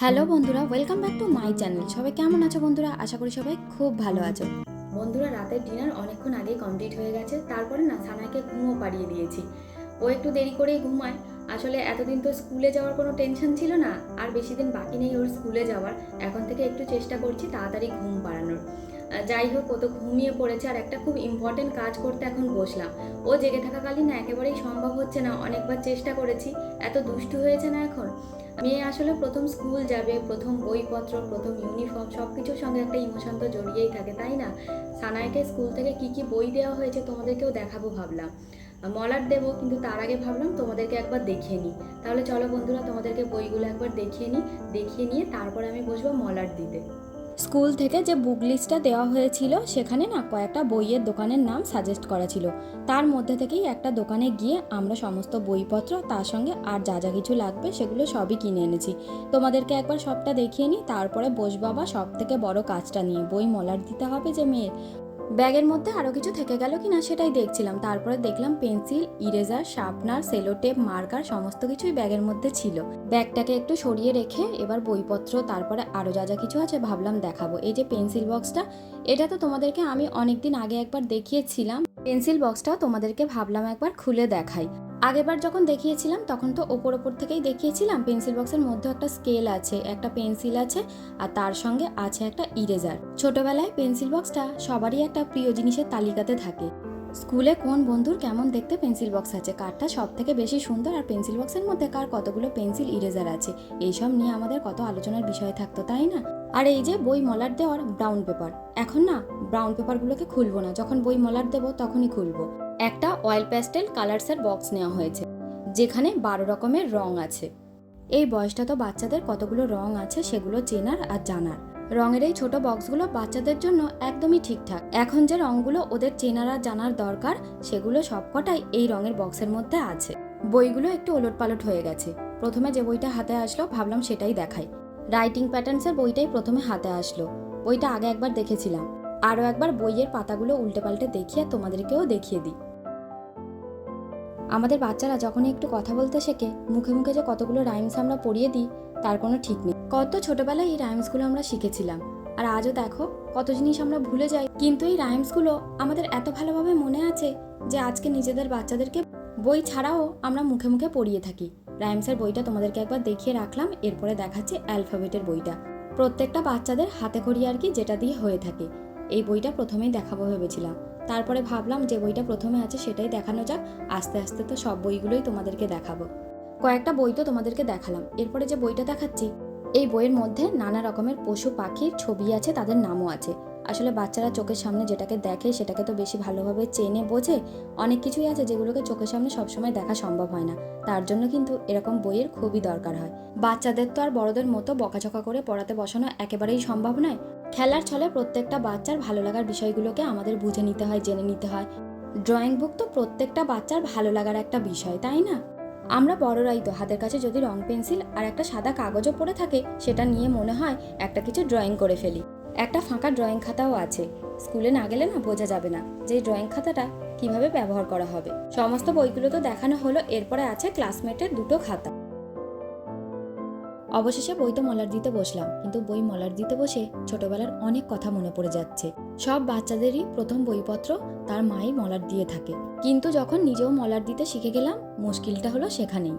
Hello বন্ধুরা welcome back to my channel সবাই কেমন আছো বন্ধুরা? আশা করি সবাই খুব ভালো আছো। বন্ধুরা, রাতের ডিনার অনেকক্ষণ আগেই কমপ্লিট হয়ে গেছে। তারপরে না সানাকে ঘুমও পাড়িয়ে দিয়েছি। ও একটু দেরি করেই ঘুমায়। আসলে এতদিন তো স্কুলে যাওয়ার কোনো টেনশন ছিল না। আর বেশি দিন বাকি নেই ওর স্কুলে যাওয়ার। এখন থেকে একটু চেষ্টা করছি তাড়াতাড়ি ঘুম পাড়ানোর। যাই হোক, ও তো ঘুমিয়ে পড়েছে আর একটা খুব ইম্পর্টেন্ট কাজ করতে এখন বসলাম। ও জেগে থাকাকালীন না একেবারেই সম্ভব হচ্ছে না, অনেকবার চেষ্টা করেছি, এত দুষ্টু হয়েছে না এখন? মেয়ে আসলে প্রথম স্কুল যাবে, প্রথম বইপত্র, প্রথম ইউনিফর্ম সব কিছুর সঙ্গে একটা ইমোশন তো জড়িয়েই থাকে, তাই না? সানাইকে স্কুল থেকে কি কি বই দেওয়া হয়েছে তোমাদেরকেও দেখাবো ভাবলাম। মলার দেবো, কিন্তু তার আগে ভাবলাম তোমাদেরকে একবার দেখিয়ে নিই। তাহলে চলো বন্ধুরা, তোমাদেরকে বইগুলো একবার দেখিয়ে নিই, দেখিয়ে নিয়ে তারপরে আমি বসবো মলার দিতে। স্কুল থেকে যে বুক লিস্টটা দেওয়া হয়েছিল, সেখানে না কয়েকটা বইয়ের দোকানের নাম সাজেস্ট করা ছিল। তার মধ্যে থেকেই একটা দোকানে গিয়ে আমরা সমস্ত বইপত্র, তার সঙ্গে আর যা যা কিছু লাগবে সেগুলো সবই কিনে এনেছি। তোমাদেরকে একবার সবটা দেখিয়ে নিই, তারপরে বসবাবা সব থেকে বড় কাজটা নিয়ে। বই মলার দিতে হবে যে মেয়ের। ব্যাগের মধ্যে আরও কিছু থেকে গেল কি না সেটাই দেখছিলাম। তারপরে দেখলাম pencil, eraser, sharpener, sellotape, marker সমস্ত কিছুই ব্যাগের মধ্যে ছিল। ব্যাগটাকে একটু সরিয়ে রেখে এবার বইপত্র, তারপরে আরও যা যা কিছু আছে ভাবলাম দেখাবো। এই যে পেন্সিল বক্সটা, এটা তো তোমাদেরকে আমি অনেকদিন আগে একবার দেখিয়েছিলাম। পেন্সিল বক্সটাও তোমাদেরকে ভাবলাম একবার খুলে দেখাই। আগেবার যখন দেখিয়েছিলাম, তখন তো ওপর ওপর থেকেই দেখিয়েছিলাম, পেন্সিল বক্সের মধ্যে একটা স্কেল আছে, একটা পেন্সিল আছে, আর তার সঙ্গে আছে একটা ইরেজার। ছোটবেলায় পেন্সিল বক্সটা সবারই একটা প্রিয় জিনিসের তালিকাতে থাকে। স্কুলে কোন বন্ধুর কেমন দেখতে পেন্সিল বক্স আছে, কারটা সব থেকে বেশি সুন্দর, আর পেন্সিল বক্সের মধ্যে কার কতগুলো পেন্সিল ইরেজার আছে, এইসব নিয়ে আমাদের কত আলোচনার বিষয় থাকতো, তাই না? আর এই যে বই মলার দেওয়ার ব্রাউন পেপার এখন না ব্রাউন পেপারগুলোকে খুলবো না, যখন বই মলার দেবো তখনই খুলবো। একটা অয়েল প্যাস্টেল কালার্সের বক্স নেওয়া হয়েছে, যেখানে বারো রকমের রং আছে। এই বয়সটা তো বাচ্চাদের কতগুলো রং আছে সেগুলো চেনার আর জানার। রঙের এই ছোট বক্সগুলো বাচ্চাদের জন্য একদমই ঠিকঠাক। এখন যে রঙগুলো ওদের চেনার আর জানার দরকার, সেগুলো সবকটাই এই রঙের বক্সের মধ্যে আছে। বইগুলো একটু ওলট পালট হয়ে গেছে। প্রথমে যে বইটা হাতে আসলো, ভাবলাম সেটাই দেখাই। রাইটিং প্যাটার্নসের বইটাই প্রথমে হাতে আসলো। বইটা আগে একবার দেখেছিলাম। আরও একবার বইয়ের পাতাগুলো উল্টে পাল্টে দেখিয়ে তোমাদেরকেও দেখিয়ে দিই। আমাদের বাচ্চারা যখনই একটু কথা বলতে শেখে, মুখে মুখে যে কতগুলো রাইমস আমরা পড়িয়ে দিই, তার কোনো ঠিক নেই। কত ছোটবেলায় এই রাইমসগুলো আমরা শিখেছিলাম। আর আজও দেখো, কত জিনিস আমরা ভুলে যাই। কিন্তু এই রাইমসগুলো আমাদের এত ভালোভাবে মনে আছে যে আজকে নিজেদের বাচ্চাদেরকে বই ছাড়াও আমরা মুখে মুখে পড়িয়ে থাকি। রাইমসের বইটা তোমাদেরকে একবার দেখিয়ে রাখলাম, এরপরে দেখাচ্ছি অ্যালফাবেটের বইটা। প্রত্যেকটা বাচ্চাদের হাতে খড়ি আর কি যেটা দিয়ে হয়ে থাকে। এই বইটা প্রথমেই দেখাবো ভেবেছিলাম। তারপরে ভাবলাম যে বইটা প্রথমে আছে সেটাই দেখানো যাক। আস্তে আস্তে তো সব বইগুলোই তোমাদেরকে দেখাবো। কয়েকটা বই তো তোমাদেরকে দেখালাম। এরপরে যে বইটা দেখাচ্ছি, এই বইয়ের মধ্যে নানা রকমের পশু পাখির ছবি আছে, তাদের নামও আছে। আসলে বাচ্চারা চোখের সামনে যেটাকে দেখে সেটাকে তো বেশি ভালোভাবে চেনে, বোঝে। অনেক কিছুই আছে যেগুলোকে চোখের সামনে সবসময় দেখা সম্ভব হয় না। তার জন্য কিন্তু এরকম বইয়ের খুবই দরকার হয়। বাচ্চাদের তো আর বড়দের মতো বকাঝকা করে পড়াতে বসানো একেবারেই সম্ভব নয়। খেলার ছলে প্রত্যেকটা বাচ্চার ভালো লাগার বিষয়গুলোকে আমাদের বুঝে নিতে হয়, জেনে নিতে হয়। ড্রয়িং বুক তো প্রত্যেকটা বাচ্চার ভালো লাগার একটা বিষয়, তাই না? আমরা বড়রাই তো, হাতের কাছে যদি রং পেন্সিল আর একটা সাদা কাগজও পড়ে থাকে, সেটা নিয়ে মনে হয় একটা কিছু ড্রয়িং করে ফেলি। একটা ফাঁকা ড্রয়িং খাতাও আছে। স্কুলে না গেলে না বোঝা যাবে না যে ড্রয়িং খাতাটা কীভাবে ব্যবহার করা হবে। সমস্ত বইগুলো তো দেখানো হলো, এরপরে আছে ক্লাসমেটের দুটো খাতা। অবশেষে বই তো মলার দিতে বসলাম, কিন্তু বই মলার দিতে বসে ছোটবেলার অনেক কথা মনে পড়ে যাচ্ছে। সব বাচ্চাদেরই প্রথম বইপত্র তার মাই মলার দিয়ে থাকে। কিন্তু যখন নিজেও মলার দিতে শিখে গেলাম, মুশকিলটা হলো সেখানেই।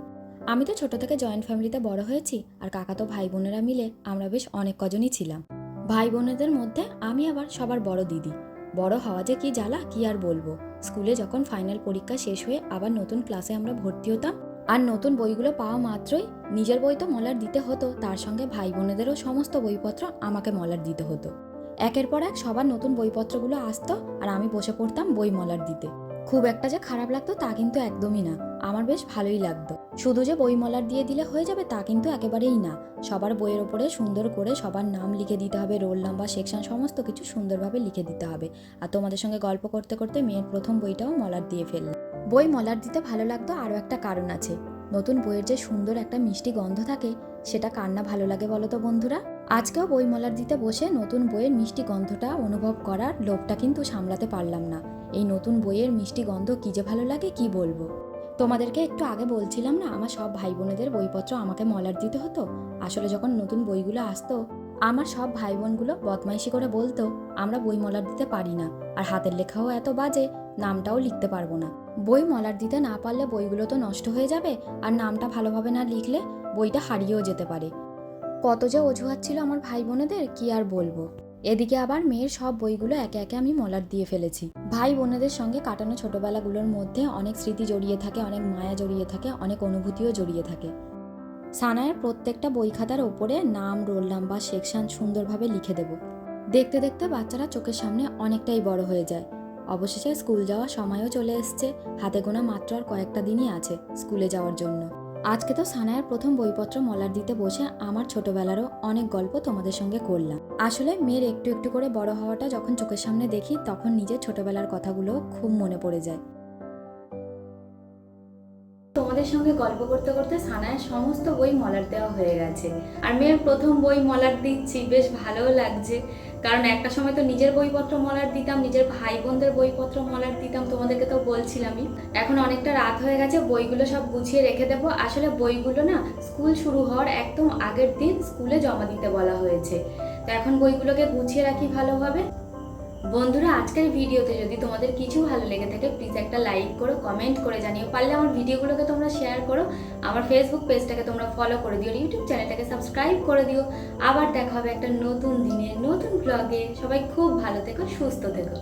আমি তো ছোট থেকে জয়েন্ট ফ্যামিলিতে বড় হয়েছি, আর কাকাতো ভাই বোনেরা মিলে আমরা বেশ অনেক কজনই ছিলাম। ভাই বোনেদের মধ্যে আমি আবার সবার বড় দিদি। বড় হওয়া যে কি জ্বালা, কি আর বলব? স্কুলে যখন ফাইনাল পরীক্ষা শেষ হয়ে আবার নতুন ক্লাসে আমরা ভর্তি হতাম আর নতুন বইগুলো পাওয়া মাত্রই নিজের বই তো মলার দিতে হতো, তার সঙ্গে ভাই বোনেদেরও সমস্ত বইপত্র আমাকে মলার দিতে হতো। একের পর এক সবার নতুন বইপত্রগুলো আসতো আর আমি বসে পড়তাম বই মলার দিতে। খুব একটা যে খারাপ লাগতো তা কিন্তু একদমই না, আমার বেশ ভালোই লাগতো। শুধু যে বই মলার দিয়ে দিলে হয়ে যাবে তা কিন্তু একেবারেই না, সবার বইয়ের ওপরে সুন্দর করে সবার নাম লিখে দিতে হবে, রোল নাম্বার, সেকশন, সমস্ত কিছু সুন্দরভাবে লিখে দিতে হবে। আর তোমাদের সঙ্গে গল্প করতে করতে মেয়ের প্রথম বইটাও মলার দিয়ে ফেললাম। বই মলার দিতে ভালো লাগতো আরও একটা কারণ আছে। নতুন বইয়ের যে সুন্দর একটা মিষ্টি গন্ধ থাকে, সেটা কার না ভালো লাগে বলো তো বন্ধুরা? আজকেও বই মলার দিতে বসে নতুন বইয়ের মিষ্টি গন্ধটা অনুভব করার লোভটা কিন্তু সামলাতে পারলাম না। এই নতুন বইয়ের মিষ্টি গন্ধ কি যে ভালো লাগে কি বলব? তোমাদেরকে একটু আগে বলছিলাম না, আমার সব ভাই বোনেদের বইপত্র আমাকে মলার দিতে হতো? আসলে যখন নতুন বইগুলো আসতো আমার সব ভাই বোনগুলো বদমাইশি করে বলতো, আমরা বই মলার দিতে পারি না, আর হাতের লেখাও এত বাজে, নামটাও লিখতে পারব না। বই মলার দিতে না পারলে বইগুলো তো নষ্ট হয়ে যাবে, আর নামটা ভালোভাবে না লিখলে বইটা হারিয়েও যেতে পারে। কত যে অজুহাত ছিল আমার ভাই বোনেদের কি আর বলব? এদিকে আবার মেয়ের সব বইগুলো একে একে আমি মলার দিয়ে ফেলেছি। ভাই বোনেদের সঙ্গে কাটানো ছোটবেলাগুলোর মধ্যে অনেক স্মৃতি জড়িয়ে থাকে, অনেক মায়া জড়িয়ে থাকে, অনেক অনুভূতিও জড়িয়ে থাকে। সানায়ের প্রত্যেকটা বই খাতার ওপরে নাম, রোল নাম্বার, সেকশন সুন্দরভাবে লিখে দেব। দেখতে দেখতে বাচ্চারা চোখের সামনে অনেকটাই বড় হয়ে যায়। অবশেষে স্কুল যাওয়ার সময়ও চলে এসছে। হাতে গোনা মাত্র আর কয়েকটা দিনই আছে স্কুলে যাওয়ার জন্য। আজকে তো সানায়ের প্রথম বইপত্র মলার দিতে বসে আমার ছোটবেলারও অনেক গল্প তোমাদের সঙ্গে করলাম। আসলে মেয়ের একটু একটু করে বড় হওয়াটা যখন চোখের সামনে দেখি, তখন নিজের ছোটবেলার কথাগুলো খুব মনে পড়ে যায়। তোমাদের সঙ্গে গল্প করতে করতে সানায়ের সমস্ত বই মলার দেওয়া হয়ে গেছে। আর মেয়ের প্রথম বই মলার দিচ্ছি, বেশ ভালোও লাগছে। কারণ একটা সময় তো নিজের বইপত্র মলার দিতাম, নিজের ভাই বোনদের বইপত্র মলার দিতাম, তোমাদেরকে তো বলছিলামই। এখন অনেকটা রাত হয়ে গেছে, বইগুলো সব গুছিয়ে রেখে দেবো। আসলে বইগুলো না স্কুল শুরু হওয়ার একদম আগের দিন স্কুলে জমা দিতে বলা হয়েছে। তো এখন বইগুলোকে গুছিয়ে রাখি ভালোভাবে। বন্ধুরা, আজকের ভিডিওতে যদি তোমাদের কিছু ভালো লেগে থাকে প্লিজ একটা লাইক করো কমেন্ট করে জানিও। পারলে আমার ভিডিওগুলোকে তোমরা শেয়ার করো। আমার ফেসবুক পেজটাকে তোমরা ফলো করে দিও। ইউটিউব চ্যানেলটাকে সাবস্ক্রাইব করে দিও। আবার দেখা হবে একটা নতুন দিনে, নতুন ব্লগে সবাই খুব ভালো থেকো, সুস্থ থেকো।